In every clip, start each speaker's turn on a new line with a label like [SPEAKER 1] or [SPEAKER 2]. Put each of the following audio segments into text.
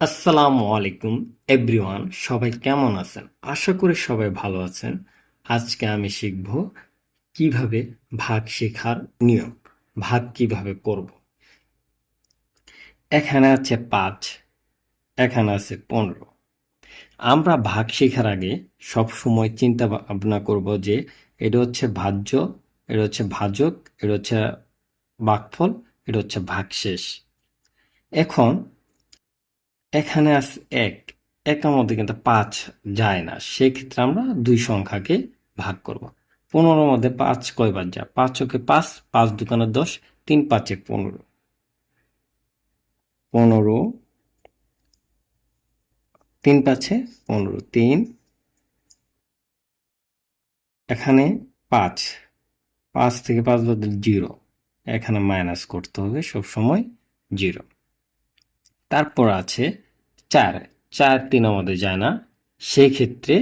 [SPEAKER 1] আসসালামু আলাইকুম, এভরিওয়ান, সবাই কেমন আছেন? আশা করি সবাই ভালো আছেন। আজকে আমি শিখব কীভাবে ভাগ শেখার নিয়ম, ভাগ কীভাবে করব। এখানে আছে পাঁচ, এখানে আছে পনেরো। আমরা ভাগ শেখার আগে সব সময় চিন্তা ভাবনা করব যে এটা হচ্ছে ভাজ্য, এটা হচ্ছে ভাজক, এটা হচ্ছে ভাগফল এটা হচ্ছে ভাগশেষ। এখন এখানে আছে এক। একের মধ্যে কিন্তু পাঁচ যায় না। সেক্ষেত্রে আমরা দুই সংখ্যাকে ভাগ করব। পনেরোর মধ্যে পাঁচ কয়বার যায়? পাঁচ ওকে পাঁচ পাঁচ দোকানে দশ, তিন পাঁচে পনেরো। পনেরো, তিন পাঁচে পনেরো, তিন। এখানে পাঁচ। পাঁচ থেকে পাঁচ বাদ জিরো। এখানে মাইনাস করতে হবে সব সময় জিরো। তারপর আছে চার। চার তিন আমাদের যায় না। সেই ক্ষেত্রে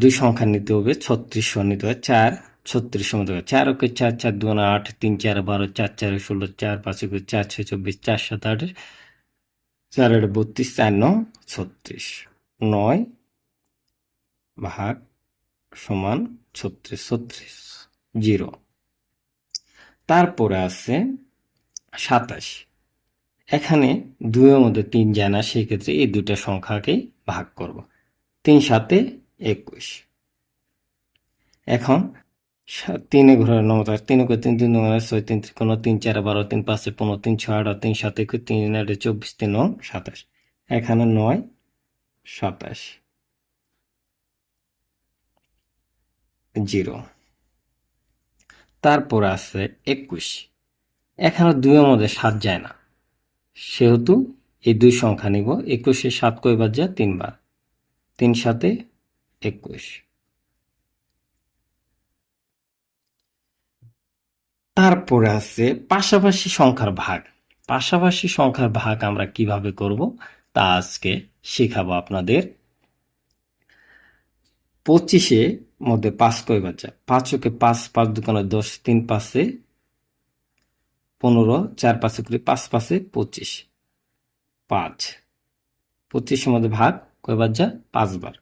[SPEAKER 1] দুই সংখ্যা নিতে হবে ছত্রিশশো নিতে হবে, চার। ছত্রিশশো মতো চার ওকে চার চার দু আট, তিন, চার, বারো, চার চার, ষোলো, চার, পাঁচ ওকে চার, ছয়, চব্বিশ, চার, সাত, আট, চার, আট, বত্রিশ, চার ন ছত্রিশ। নয় ভাগ সমান ছত্রিশ ছত্রিশ, জিরো। তারপরে আছে সাতাশ। এখানে দুইয়ের মধ্যে তিন যায় না সেই ক্ষেত্রে এই দুইটা সংখ্যাকে ভাগ করব। তিন সাতে একুশ। এখন তিনে ঘোরার নমতা, তিন করে তিন তিন নয়, ছয়, তিন ত্রিকোণ, তিন চার, বারো, তিন পাঁচে পনেরো, তিন ছয়, আট তিন সাত, একুশ, তিন আটে, চব্বিশ, তিন সাতাশ। এখানে নয়, সাতাশ। জিরো। তারপর আছে একুশ। এখানে দুইয়ের মধ্যে সাত যায় না। সেহেতু এই দুই সংখ্যা নিব। একুশে সাত কয়বার যায় তিনবার। তিন সাতে একুশ। তারপরে আছে পাশাপাশি সংখ্যার ভাগ। পাশাপাশি সংখ্যার ভাগ আমরা কীভাবে করব তা আজকে শেখাবো আপনাদের। পঁচিশে মধ্যে পাঁচ কয়বার যায়। পাঁচ ওকে পাঁচ পাঁচ দোকানে দশ, তিন পাঁচে পনেরো, চার পাঁচে করে পাঁচ পাঁচে পঁচিশ। পাঁচ। পঁচিশের মধ্যে ভাগ, কয়বার যা? পাঁচবার।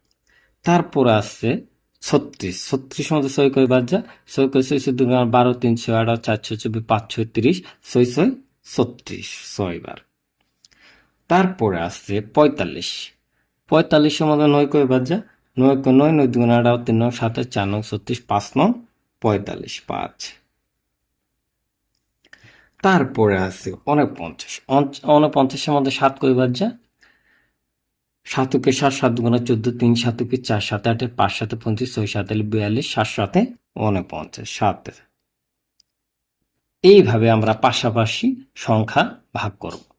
[SPEAKER 1] তারপরে আসছে ছত্রিশ। ছত্রিশের মধ্যে ছয় কয়বার যা? ছয় কয় ছয় চোদ্দ বারো, তিন ছয় আঠারো চার ছয় চব্বিশ পাঁচ ছয়, তিরিশ। ছয় ছয় ছত্রিশ, ছয়বার। তারপরে আসছে পঁয়তাল্লিশ। পঁয়তাল্লিশের মধ্যে নয় কয়বার যা? নয় কয় নয় নয় দুগুণ আঠারো তিন, নয় সাতাশ চার, নয়, ছত্রিশ, পাঁচ, নয়, পঁয়তাল্লিশ, পাঁচ। তারপরে আছে উনপঞ্চাশ অনপঞ্চাশের মধ্যে সাত কয়বার যা? সাতকে সাত সাত গুণা চোদ্দ, তিন সাতকে চার, সাত আটে পাঁচ সাথে পঞ্চাশ ছয় সাত বিয়াল্লিশ, সাত সাথে উনপঞ্চাশ সাত। এইভাবে আমরা পাশাপাশি সংখ্যা ভাগ করব।